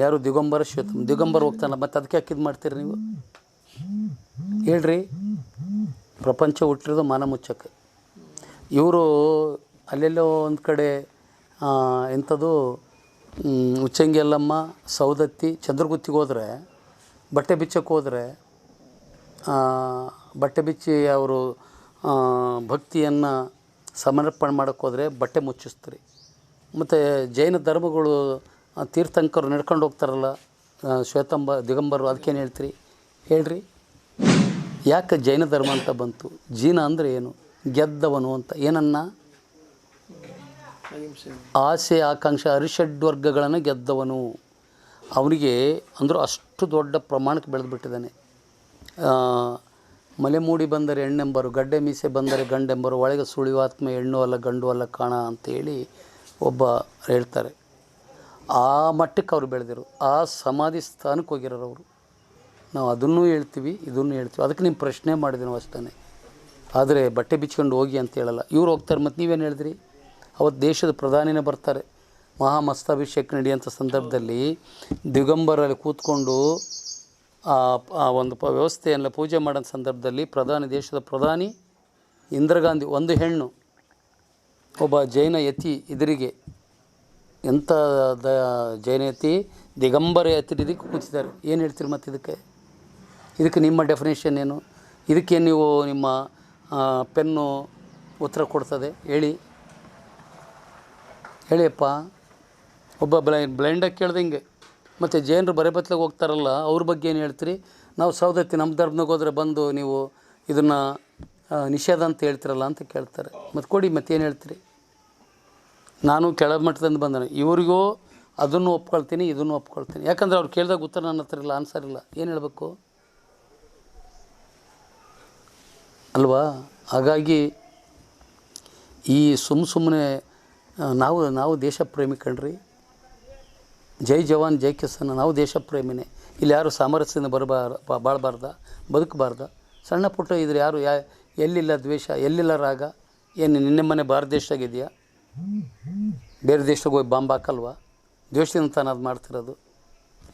ಯಾರು ದಿಗಂಬರ ಶ್ವೇತ ದಿಗಂಬರ ಹೋಗ್ತಾನಲ್ಲ ಮತ್ತು ಅದಕ್ಕೆ ಅಕ್ಕಿದ್ ಮಾಡ್ತೀರಿ ನೀವು? ಹೇಳ್ರಿ. ಪ್ರಪಂಚ ಹುಟ್ಟಿರೋದು ಮಾನ ಮುಚ್ಚಕ್ಕೆ. ಇವರು ಅಲ್ಲೆಲ್ಲೋ ಒಂದು ಕಡೆ ಎಂಥದ್ದು ಮ್, ಉಚ್ಚಂಗಿ ಅಲ್ಲಮ್ಮ ಸೌದತ್ತಿ ಚಂದ್ರಗುತ್ತಿಗೆ ಹೋದರೆ ಬಟ್ಟೆ ಬಿಚ್ಚಕ್ಕೆ ಹೋದರೆ ಬಟ್ಟೆ ಬಿಚ್ಚಿ ಅವರು ಭಕ್ತಿಯನ್ನು ಸಮರ್ಪಣೆ ಮಾಡೋಕ್ಕೋದ್ರೆ ಬಟ್ಟೆ ಮುಚ್ಚಿಸ್ತೀರಿ. ಮತ್ತು ಜೈನ ಧರ್ಮಗಳು ತೀರ್ಥಂಕರು ನಡ್ಕೊಂಡು ಹೋಗ್ತಾರಲ್ಲ ಶ್ವೇತಂಬ, ದಿಗಂಬರು ಅದಕ್ಕೇನು ಹೇಳ್ತೀರಿ? ಹೇಳ್ರಿ. ಯಾಕೆ ಜೈನ ಧರ್ಮ ಅಂತ ಬಂತು? ಜೀನ ಅಂದರೆ ಏನು? ಗೆದ್ದವನು ಅಂತ. ಏನನ್ನ? ಆಸೆ, ಆಕಾಂಕ್ಷೆ, ಅರಿಷಡ್ವರ್ಗಗಳನ್ನು ಗೆದ್ದವನು. ಅವನಿಗೆ ಅಂದರೂ ಅಷ್ಟು ದೊಡ್ಡ ಪ್ರಮಾಣಕ್ಕೆ ಬೆಳೆದುಬಿಟ್ಟಿದ್ದಾನೆ. ಮಲೆ ಮೂಡಿ ಬಂದರೆ ಹೆಣ್ಣೆಂಬರು, ಗಡ್ಡೆ ಮೀಸೆ ಬಂದರೆ ಗಂಡೆಂಬರು, ಒಳಗೆ ಸುಳಿವಾತ್ಮ ಹೆಣ್ಣು ಅಲ್ಲ ಗಂಡು ಅಲ್ಲ ಕಾಣ ಅಂತೇಳಿ ಒಬ್ಬ ಹೇಳ್ತಾರೆ. ಆ ಮಟ್ಟಕ್ಕೆ ಅವರು ಬೆಳೆದಿರು ಆ ಸಮಾಧಿ ಸ್ಥಾನಕ್ಕೆ ಹೋಗಿರೋರು ಅವರು. ನಾವು ಅದನ್ನೂ ಹೇಳ್ತೀವಿ, ಇದನ್ನು ಹೇಳ್ತೀವಿ. ಅದಕ್ಕೆ ನಿಮ್ಮ ಪ್ರಶ್ನೆ ಮಾಡಿದೆ ನಾವು ಅಷ್ಟೇ ಆದರೆ ಬಟ್ಟೆ ಬಿಚ್ಕೊಂಡು ಹೋಗಿ ಅಂತ ಹೇಳಲ್ಲ. ಇವ್ರು ಹೋಗ್ತಾರೆ ಮತ್ತು ನೀವೇನು ಹೇಳಿದ್ರಿ? ಅವತ್ತು ದೇಶದ ಪ್ರಧಾನಿನೇ ಬರ್ತಾರೆ. ಮಹಾಮಸ್ತಾಭಿಷೇಕ ನಡೆಯುವಂಥ ಸಂದರ್ಭದಲ್ಲಿ ದಿಗಂಬರಲ್ಲಿ ಕೂತ್ಕೊಂಡು ಆ ಒಂದು ಪ ವ್ಯವಸ್ಥೆಯನ್ನು ಪೂಜೆ ಮಾಡೋ ಸಂದರ್ಭದಲ್ಲಿ ಪ್ರಧಾನಿ, ದೇಶದ ಪ್ರಧಾನಿ, ಇಂದಿರಾ ಗಾಂಧಿ, ಒಂದು ಹೆಣ್ಣು, ಒಬ್ಬ ಜೈನ ಯತಿ ಎದುರಿಗೆ ಎಂಥ ದ ಜಯನೇತಿ ದಿಗಂಬರ ಇದಕ್ಕೆ ಕೂತಿದ್ದಾರೆ. ಏನು ಹೇಳ್ತೀರಿ ಮತ್ತು ಇದಕ್ಕೆ? ಇದಕ್ಕೆ ನಿಮ್ಮ ಡೆಫಿನೇಷನ್ ಏನು? ಇದಕ್ಕೆ ನೀವು ನಿಮ್ಮ ಪೆನ್ನು ಉತ್ತರ ಕೊಡ್ತದೆ. ಹೇಳಿ. ಹೇಳಿಯಪ್ಪ. ಒಬ್ಬ ಬ್ಲೈ ಬ್ಲೈಂಡಾಗಿ ಕೇಳ್ದಂಗೆ ಮತ್ತು ಜೈನರು ಬರೆ ಬತ್ಲಾಗ ಹೋಗ್ತಾರಲ್ಲ, ಅವ್ರ ಬಗ್ಗೆ ಏನು ಹೇಳ್ತೀರಿ? ನಾವು ಸೌದತ್ತಿ ನಮ್ಮ ಧರ್ಮದಾಗ ಹೋದರೆ ಬಂದು ನೀವು ಇದನ್ನು ನಿಷೇಧ ಅಂತ ಹೇಳ್ತಿರಲ್ಲ ಅಂತ ಕೇಳ್ತಾರೆ. ಮತ್ತು ಕೊಡಿ, ಮತ್ತೇನು ಹೇಳ್ತೀರಿ? ನಾನು ಕೆಳ ಮಟ್ಟದಿಂದ ಬಂದಾನೆ ಇವ್ರಿಗೂ ಅದನ್ನು ಒಪ್ಕೊಳ್ತೀನಿ, ಇದನ್ನು ಒಪ್ಕೊಳ್ತೀನಿ. ಯಾಕಂದ್ರೆ ಅವ್ರು ಕೇಳಿದಾಗ ಉತ್ತರ ನನ್ನ ಹತ್ರ ಇಲ್ಲ ಆನ್ಸರ್ ಇಲ್ಲ. ಏನು ಹೇಳಬೇಕು? ಅಲ್ವಾ? ಹಾಗಾಗಿ ಈ ಸುಮ್ಮ ಸುಮ್ಮನೆ ನಾವು ನಾವು ದೇಶ ಪ್ರೇಮಿ ಕಣ್ರಿ. ಜೈ ಜವಾನ್, ಜೈ ಕಿಸನ್, ನಾವು ದೇಶ ಪ್ರೇಮಿನೇ ಇಲ್ಲಿ ಯಾರು ಸಾಮರಸ್ಯದಿಂದ ಬರಬಾರ ಬಾಳಬಾರ್ದ? ಬದುಕಬಾರ್ದ? ಸಣ್ಣ ಪುಟ್ಟ ಇದ್ರೆ ಯಾರು, ಯಾ, ಎಲ್ಲಿಲ್ಲ ದ್ವೇಷ, ಎಲ್ಲಿಲ್ಲ ರಾಗ? ಏನು, ನಿನ್ನೆ ಮನೆ ಭಾರತ ದೇಶದಾಗಿದೆಯಾ? ಬೇರೆ ದೇಶಕ್ಕೆ ಹೋಗಿ ಬಾಂಬ್ ಹಾಕಲ್ವ? ದೇಶದಿಂದ ತಾನು ಅದು ಮಾಡ್ತಿರೋದು.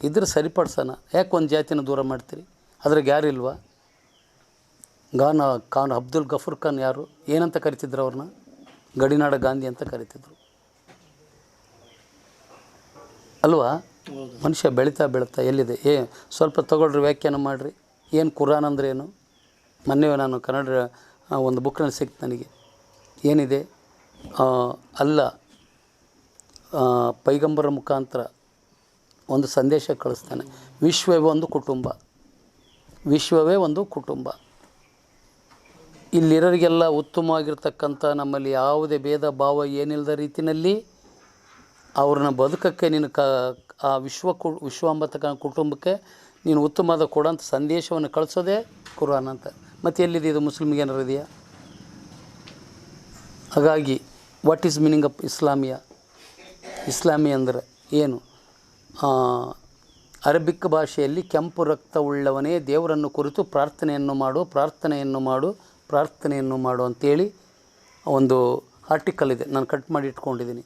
ಇದ್ರೆ ಸರಿಪಡ್ಸೋಣ. ಯಾಕೆ ಒಂದು ಜಾತಿನ ದೂರ ಮಾಡ್ತೀರಿ? ಅದ್ರಾಗ ಇಲ್ವಾ? ಗಾನ್, ಖಾನ್, ಅಬ್ದುಲ್ ಗಫೂರ್ ಖಾನ್ ಯಾರು? ಏನಂತ ಕರಿತಿದ್ರು ಅವ್ರನ್ನ ಗಡಿನಾಡ ಗಾಂಧಿ ಅಂತ ಕರಿತಿದ್ರು. ಅಲ್ವಾ? ಮನುಷ್ಯ ಬೆಳೀತಾ ಬೆಳೀತಾ ಎಲ್ಲಿದೆ? ಏ, ಸ್ವಲ್ಪ ತಗೊಳ್ರಿ, ವ್ಯಾಖ್ಯಾನ ಮಾಡಿರಿ. ಏನು ಕುರಾನ್ ಅಂದ್ರೆ ಏನು? ಮೊನ್ನೆ ನಾನು ಕನ್ನಡ ಒಂದು ಬುಕ್ನಲ್ಲಿ ಸಿಕ್ತು ನನಗೆ. ಏನಿದೆ? ಅಲ್ಲ ಪೈಗಂಬರ ಮುಖಾಂತರ ಒಂದು ಸಂದೇಶ ಕಳಿಸ್ತಾನೆ. ವಿಶ್ವವೇ ಒಂದು ಕುಟುಂಬ. ವಿಶ್ವವೇ ಒಂದು ಕುಟುಂಬ. ಇಲ್ಲಿರೋರಿಗೆಲ್ಲ ಉತ್ತಮವಾಗಿರ್ತಕ್ಕಂಥ ನಮ್ಮಲ್ಲಿ ಯಾವುದೇ ಭೇದ ಭಾವ ಏನಿಲ್ಲದ ರೀತಿಯಲ್ಲಿ ಅವ್ರನ್ನ ಬದುಕಕ್ಕೆ ನೀನು ಕ, ಆ ವಿಶ್ವ ಕು ವಿಶ್ವ ಅಂಬತಕ್ಕ ಕುಟುಂಬಕ್ಕೆ ನೀನು ಉತ್ತಮವಾದ ಕೊಡೋಂಥ ಸಂದೇಶವನ್ನು ಕಳಿಸೋದೇ ಕುರಾನ್ ಅಂತ. ಮತ್ತು ಎಲ್ಲಿದೆ ಇದು ಮುಸ್ಲಿಮ್ಗೆ ಏನಾರು ಇದೆಯಾ? ಹಾಗಾಗಿ ವಾಟ್ ಈಸ್ ಮೀನಿಂಗ್ ಆಫ್ ಇಸ್ಲಾಮಿಯ ಇಸ್ಲಾಮಿಯ ಅಂದರೆ ಏನು? ಅರಬಿಕ್ ಭಾಷೆಯಲ್ಲಿ ಕೆಂಪು ರಕ್ತವುಳ್ಳವನೇ ದೇವರನ್ನು ಕುರಿತು ಪ್ರಾರ್ಥನೆಯನ್ನು ಮಾಡು ಪ್ರಾರ್ಥನೆಯನ್ನು ಮಾಡು ಪ್ರಾರ್ಥನೆಯನ್ನು ಮಾಡು ಅಂತೇಳಿ ಒಂದು ಆರ್ಟಿಕಲ್ ಇದೆ. ನಾನು ಕಟ್ ಮಾಡಿ ಇಟ್ಕೊಂಡಿದ್ದೀನಿ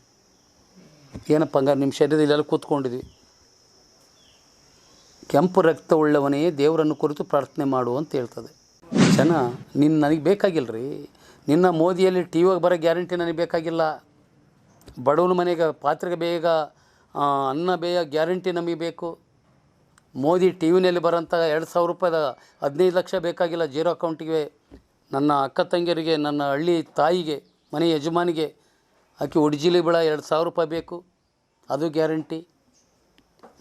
ಏನಪ್ಪ ಹಂಗಾರೆ ನಿಮ್ಮ ಶರೀರದಲ್ಲೆಲ್ಲ ಕೂತ್ಕೊಂಡಿದ್ವಿ. ಕೆಂಪು ರಕ್ತವುಳ್ಳವನೇ ದೇವರನ್ನು ಕುರಿತು ಪ್ರಾರ್ಥನೆ ಮಾಡು ಅಂತ ಹೇಳ್ತದೆ. ಜನ ನಿನ್ನ ನನಗೆ ಬೇಕಾಗಿಲ್ಲ ರೀ ನಿನ್ನ ಮೋದಿಯಲ್ಲಿ ಟಿ ವಿಗೆ ಬರೋ ಗ್ಯಾರಂಟಿ ನನಗೆ ಬೇಕಾಗಿಲ್ಲ. ಬಡವನ ಮನೆಗೆ ಪಾತ್ರೆಗೆ ಬೇಗ ಅನ್ನ ಬೇಯ ಗ್ಯಾರಂಟಿ ನಮಗೆ ಬೇಕು. ಮೋದಿ ಟಿ ವಿನಲ್ಲಿ ಬರೋಂಥ ಎರಡು ಸಾವಿರ ರೂಪಾಯಿದ ಹದಿನೈದು ಲಕ್ಷ ಬೇಕಾಗಿಲ್ಲ ಜೀರೋ ಅಕೌಂಟಿಗೆ. ನನ್ನ ಅಕ್ಕ ತಂಗಿಯರಿಗೆ, ನನ್ನ ಹಳ್ಳಿ ತಾಯಿಗೆ, ಮನೆ ಯಜಮಾನಿಗೆ, ಆಕೆ ಉಡ್ಜಿಲಿ ಬಿಳ ಎರಡು ಸಾವಿರ ರೂಪಾಯಿ ಬೇಕು. ಅದು ಗ್ಯಾರಂಟಿ.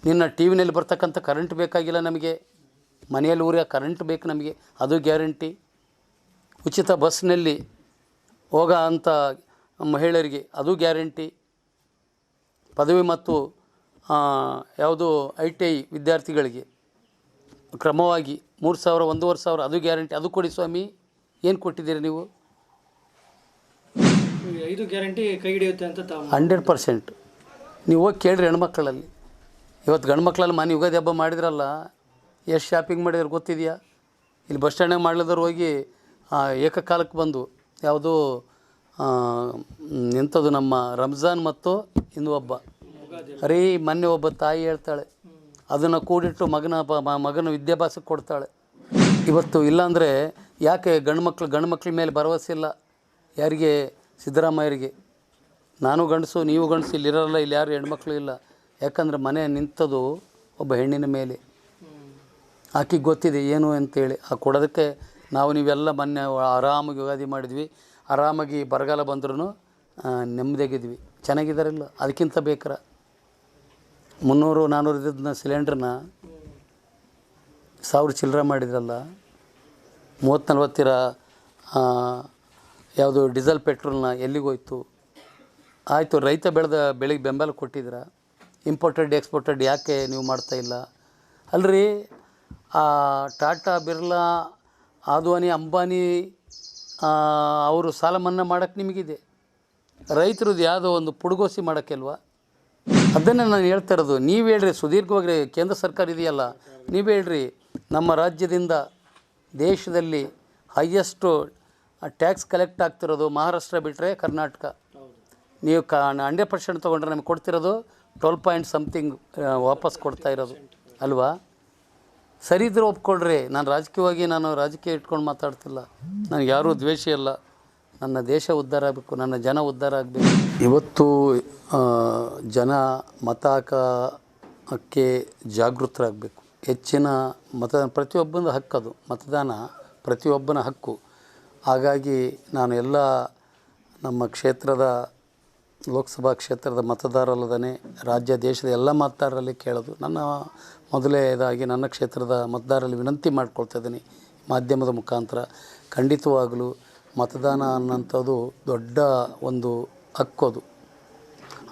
ನಿನ್ನ ಟಿ ವಿನಲ್ಲಿ ಬರ್ತಕ್ಕಂಥ ಕರೆಂಟ್ ಬೇಕಾಗಿಲ್ಲ ನಮಗೆ. ಮನೆಯಲ್ಲಿ ಊರಿಗೆ ಕರೆಂಟ್ ಬೇಕು ನಮಗೆ. ಅದು ಗ್ಯಾರಂಟಿ. ಉಚಿತ ಬಸ್ನಲ್ಲಿ ಹೋಗ ಅಂಥ ಮಹಿಳೆಯರಿಗೆ ಅದು ಗ್ಯಾರಂಟಿ. ಪದವಿ ಮತ್ತು ಯಾವುದು ಐ ಟಿ ಐ ವಿದ್ಯಾರ್ಥಿಗಳಿಗೆ ಕ್ರಮವಾಗಿ ಮೂರು ಸಾವಿರ ಒಂದೂವರೆ ಸಾವಿರ ಅದು ಗ್ಯಾರಂಟಿ. ಅದು ಕೊಡಿ ಸ್ವಾಮಿ. ಏನು ಕೊಟ್ಟಿದ್ದೀರಿ ನೀವು? ಐದು ಗ್ಯಾರಂಟಿ ಕೈ ಹಿಡಿಯುತ್ತೆ ಅಂತ ಹಂಡ್ರೆಡ್ ಪರ್ಸೆಂಟ್. ನೀವು ಹೋಗಿ ಕೇಳ್ರಿ ಹೆಣ್ಮಕ್ಳಲ್ಲಿ. ಇವತ್ತು ಗಂಡು ಮಕ್ಕಳಲ್ಲಿ ಮನೆ ಯುಗಾದಿ ಹಬ್ಬ ಮಾಡಿದ್ರಲ್ಲ ಎಷ್ಟು ಶಾಪಿಂಗ್ ಮಾಡಿದ್ರು ಗೊತ್ತಿದೆಯಾ? ಇಲ್ಲಿ ಬಸ್ ಸ್ಟ್ಯಾಂಡಾಗ ಮಾಡ್ಲಿದ್ದವ್ರು ಹೋಗಿ ಏಕಕಾಲಕ್ಕೆ ಬಂದು ಯಾವುದು ಎಂಥದ್ದು ನಮ್ಮ ರಂಜಾನ್ ಮತ್ತು ಇನ್ನು ಒಬ್ಬ. ಅರೇ ಮೊನ್ನೆ ಒಬ್ಬ ತಾಯಿ ಹೇಳ್ತಾಳೆ, ಅದನ್ನು ಕೂಡಿಟ್ಟು ಮಗನ ಮಗನ ವಿದ್ಯಾಭ್ಯಾಸಕ್ಕೆ ಕೊಡ್ತಾಳೆ. ಇವತ್ತು ಇಲ್ಲಾಂದರೆ ಯಾಕೆ ಗಂಡು ಮಕ್ಳು, ಗಂಡು ಮಕ್ಳ ಮೇಲೆ ಭರವಸೆ ಇಲ್ಲ? ಯಾರಿಗೆ? ಸಿದ್ದರಾಮಯ್ಯರಿಗೆ. ನಾನು ಗಂಡಸು, ನೀವು ಗಂಡಸು ಇಲ್ಲಿರಲ್ಲ, ಇಲ್ಲಿ ಯಾರು ಹೆಣ್ಮಕ್ಳು ಇಲ್ಲ. ಯಾಕಂದರೆ ಮನೆ ನಿಂತದು ಒಬ್ಬ ಹೆಣ್ಣಿನ ಮೇಲೆ. ಆಕೆಗೆ ಗೊತ್ತಿದೆ, ಏನು ಅಂತೇಳಿ. ಆ ಕೊಡೋದಕ್ಕೆ ನಾವು ನೀವೆಲ್ಲ ಮೊನ್ನೆ ಆರಾಮಾಗಿ ಯುಗಾದಿ ಮಾಡಿದ್ವಿ. ಆರಾಮಾಗಿ ಬರಗಾಲ ಬಂದ್ರೂ ನೆಮ್ಮದಿಯಾಗಿದ್ವಿ. ಚೆನ್ನಾಗಿದ್ದಾರಿಲ್ಲ? ಅದಕ್ಕಿಂತ ಬೇಕಾರ? ಮುನ್ನೂರು ನಾನ್ನೂರು ಇದ್ದದನ್ನ ಸಿಲಿಂಡ್ರನ್ನ ಸಾವಿರ ಚಿಲ್ಲರೆ ಮಾಡಿದ್ರಲ್ಲ ಮೂವತ್ತು ನಲ್ವತ್ತಿರ ಯಾವುದು ಡೀಸೆಲ್ ಪೆಟ್ರೋಲ್ನ ಎಲ್ಲಿಗೋಯ್ತು ಆಯಿತು, ರೈತ ಬೆಳೆದ ಬೆಳೆಗೆ ಬೆಂಬಲ ಕೊಟ್ಟಿದ್ರ. ಇಂಪೋರ್ಟೆಡ್, ಎಕ್ಸ್ಪೋರ್ಟೆಡ್ ಯಾಕೆ ನೀವು ಮಾಡ್ತಾ ಇಲ್ಲ? ಅಲ್ರಿ ಟಾಟಾ, ಬಿರ್ಲಾ ಆದ್ವಾನಿ, ಅಂಬಾನಿ ಅವರು ಸಾಲ ಮನ್ನಾ ಮಾಡೋಕ್ಕೆ ನಿಮಗಿದೆ. ರೈತರದ್ದು ಯಾವುದೋ ಒಂದು ಪುಡುಗೋಸಿ ಮಾಡೋಕ್ಕಿಲ್ವಾ? ಅದನ್ನು ನಾನು ಹೇಳ್ತಾ ಇರೋದು. ನೀವು ಹೇಳ್ರಿ, ಸುದೀರ್ಘವಾಗಿ ಕೇಂದ್ರ ಸರ್ಕಾರ ಇದೆಯಲ್ಲ, ನೀವು ಹೇಳ್ರಿ, ನಮ್ಮ ರಾಜ್ಯದಿಂದ ದೇಶದಲ್ಲಿ ಹೈಯೆಸ್ಟು ಟ್ಯಾಕ್ಸ್ ಕಲೆಕ್ಟ್ ಆಗ್ತಿರೋದು ಮಹಾರಾಷ್ಟ್ರ ಬಿಟ್ಟರೆ ಕರ್ನಾಟಕ. ನೀವು ಕ, ಹಂಡ್ರೆಡ್ ಪರ್ಸೆಂಟ್ ತೊಗೊಂಡ್ರೆ ನಮಗೆ ಕೊಡ್ತಿರೋದು ಟ್ವೆಲ್ ಪಾಯಿಂಟ್ ಸಮಥಿಂಗ್ ವಾಪಸ್ ಕೊಡ್ತಾ ಇರೋದು. ಅಲ್ವಾ? ಸರಿ ಇದ್ರೆ ಒಪ್ಕೊಳ್ರಿ. ನಾನು ರಾಜಕೀಯವಾಗಿ ನಾನು ರಾಜಕೀಯ ಇಟ್ಕೊಂಡು ಮಾತಾಡ್ತಿಲ್ಲ. ನನಗೆ ಯಾರೂ ದ್ವೇಷ ಇಲ್ಲ. ನನ್ನ ದೇಶ ಉದ್ಧಾರ ಆಗಬೇಕು, ನನ್ನ ಜನ ಉದ್ಧಾರ ಆಗಬೇಕು. ಇವತ್ತು ಜನ ಮತ ಹಾಕಕ್ಕೆ ಜಾಗೃತರಾಗಬೇಕು. ಹೆಚ್ಚಿನ ಮತ ಪ್ರತಿಯೊಬ್ಬನ ಹಕ್ಕದು ಮತದಾನ ಪ್ರತಿಯೊಬ್ಬನ ಹಕ್ಕು. ಹಾಗಾಗಿ ನಾನು ಎಲ್ಲ ನಮ್ಮ ಕ್ಷೇತ್ರದ, ಲೋಕಸಭಾ ಕ್ಷೇತ್ರದ ಮತದಾರಲ್ಲದೇ ರಾಜ್ಯ, ದೇಶದ ಎಲ್ಲ ಮತದಾರರಲ್ಲಿ ಕೇಳೋದು. ನನ್ನ ಮೊದಲೇದಾಗಿ ನನ್ನ ಕ್ಷೇತ್ರದ ಮತದಾರರಲ್ಲಿ ವಿನಂತಿ ಮಾಡ್ಕೊಳ್ತಾ ಇದ್ದೀನಿ. ಮಾಧ್ಯಮದ ಮುಖಾಂತರ. ಖಂಡಿತವಾಗಲೂ ಮತದಾನ ಅನ್ನೋಂಥದ್ದು ದೊಡ್ಡ ಒಂದು ಹಕ್ಕೋದು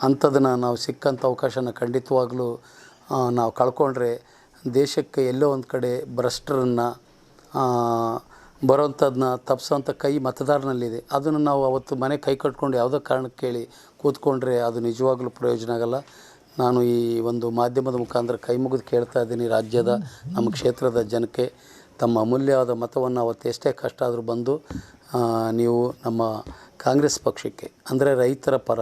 ಅಂಥದನ್ನು ನಾವು ಸಿಕ್ಕಂಥ ಅವಕಾಶನ ಖಂಡಿತವಾಗಲೂ ನಾವು ಕಳ್ಕೊಂಡ್ರೆ ದೇಶಕ್ಕೆ ಎಲ್ಲೋ ಒಂದು ಕಡೆ ಭ್ರಷ್ಟರನ್ನು ಬರೋಂಥದ್ದನ್ನ ತಪ್ಪಿಸೋಂಥ ಕೈ ಮತದಾರನಲ್ಲಿದೆ. ಅದನ್ನು ನಾವು ಅವತ್ತು ಮನೆ ಕೈ ಕಟ್ಕೊಂಡು ಯಾವುದೋ ಕಾರಣಕ್ಕೆ ಕೇಳಿ ಕೂತ್ಕೊಂಡ್ರೆ ಅದು ನಿಜವಾಗ್ಲೂ ಪ್ರಯೋಜನ ಆಗಲ್ಲ. ನಾನು ಈ ಒಂದು ಮಾಧ್ಯಮದ ಮುಖಾಂತರ ಕೈ ಮುಗಿದು ಕೇಳ್ತಾ ಇದ್ದೀನಿ. ರಾಜ್ಯದ ನಮ್ಮ ಕ್ಷೇತ್ರದ ಜನಕ್ಕೆ ತಮ್ಮ ಅಮೂಲ್ಯವಾದ ಮತವನ್ನು ಅವತ್ತು ಎಷ್ಟೇ ಕಷ್ಟ ಆದರೂ ಬಂದು ನೀವು ನಮ್ಮ ಕಾಂಗ್ರೆಸ್ ಪಕ್ಷಕ್ಕೆ, ಅಂದರೆ ರೈತರ ಪರ,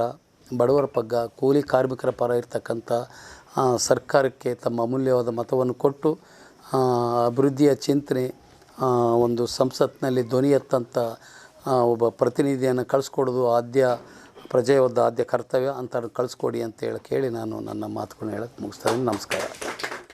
ಬಡವರ ಪಗ್ಗ, ಕೂಲಿ ಕಾರ್ಮಿಕರ ಪರ ಇರ್ತಕ್ಕಂಥ ಸರ್ಕಾರಕ್ಕೆ ತಮ್ಮ ಅಮೂಲ್ಯವಾದ ಮತವನ್ನು ಕೊಟ್ಟು ಅಭಿವೃದ್ಧಿಯ ಚಿಂತನೆ ಒಂದು ಸಂಸತ್ನಲ್ಲಿ ಧ್ವನಿ ಎತ್ತಂಥ ಒಬ್ಬ ಪ್ರತಿನಿಧಿಯನ್ನು ಕಳಿಸ್ಕೊಡೋದು ಆದ್ಯ ಪ್ರಜೆಯೊದ್ದ ಆದ್ಯ ಕರ್ತವ್ಯ ಅಂತ ಕಳಿಸ್ಕೊಡಿ ಅಂತ ಹೇಳಿ ಕೇಳಿ ನಾನು ನನ್ನ ಮಾತುಗಳನ್ನ ಹೇಳಕ್ಕೆ ಮುಗಿಸ್ತಾ ಇದ್ದೀನಿ. ನಮಸ್ಕಾರ.